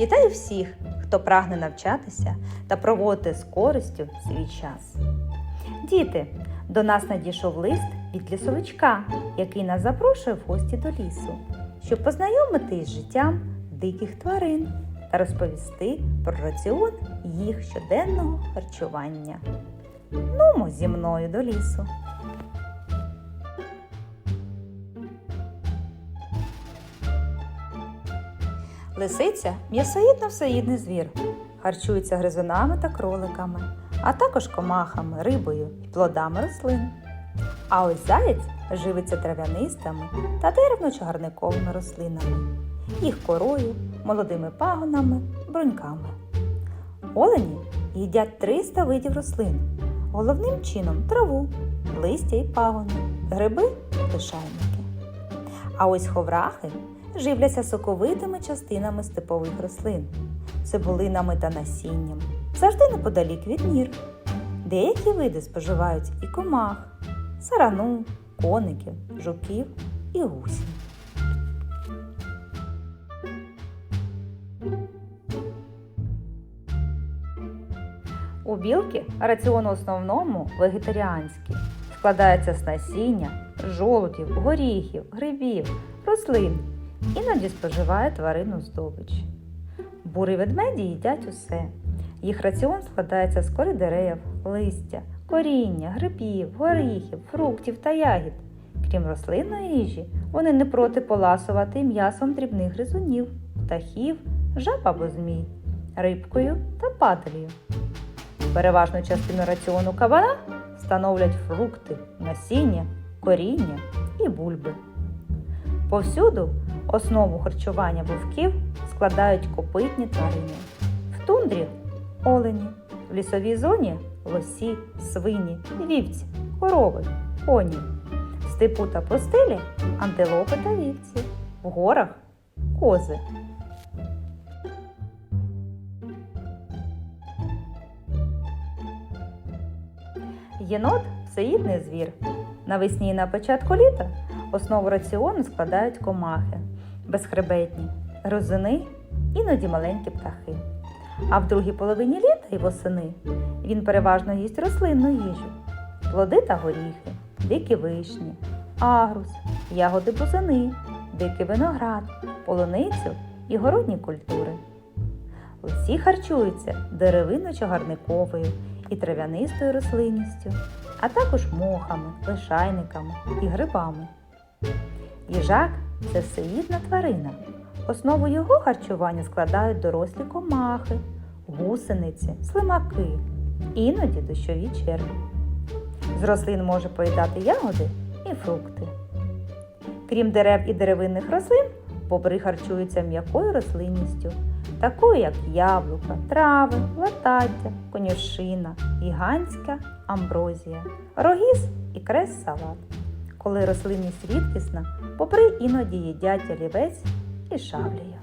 Вітаю всіх, хто прагне навчатися та проводити з користю свій час. Діти, до нас надійшов лист від лісовичка, який нас запрошує в гості до лісу, щоб познайомитись з життям диких тварин та розповісти про раціон їх щоденного харчування. Нумо зі мною до лісу. Лисиця м'ясоїдно-всеїдний звір, харчується гризунами та кроликами, а також комахами, рибою і плодами рослин. А ось заєць живиться трав'янистими та деревно-чагарниковими рослинами, їх корою, молодими пагонами, бруньками. Олені їдять 300 видів рослин, головним чином траву, листя і пагони, гриби та шайники. А ось ховрахи живляться соковитими частинами степових рослин, цибулинами та насінням, завжди неподалік від нір. Деякі види споживають і комах, сарану, коників, жуків і гусів. У білки раціон основному вегетаріанський. Складається з насіння, жолудів, горіхів, грибів, рослин. Іноді споживає тварину здобич. Бурі ведмеді їдять усе. Їх раціон складається з кори дерев, листя, коріння, грибів, горіхів, фруктів та ягід. Крім рослинної їжі, вони не проти поласувати м'ясом дрібних гризунів, птахів, жаб або змій, рибкою та падалью. Переважну частину раціону кабана становлять фрукти, насіння, коріння і бульби. Повсюду основу харчування вовків складають копитні тварини. В тундрі олені, в лісовій зоні лосі, свині, вівці, корови, коні, в степу та пустелі антилопи та вівці, в горах кози. Єнот всеїдний звір. Навесні і на початку літа основу раціону складають комахи, безхребетні, грозини, іноді маленькі птахи. А в другій половині літа і восени він переважно їсть рослинну їжу, плоди та горіхи, дикі вишні, агрус, ягоди бузини, дикий виноград, полуницю і городні культури. Усі харчуються деревинно-чагарниковою і трав'янистою рослинністю, а також мохами, лишайниками і грибами. Їжак це всеїдна тварина. Основу його харчування складають дорослі комахи, гусениці, слимаки, іноді дощові черві. З рослин може поїдати ягоди і фрукти. Крім дерев і деревинних рослин, бобри харчуються м'якою рослинністю, такою як яблука, трави, латаття, конюшина, гігантська амброзія, рогіз і крес-салат. Коли рослинність рідкісна, бобри іноді їдять олівець і шавлію.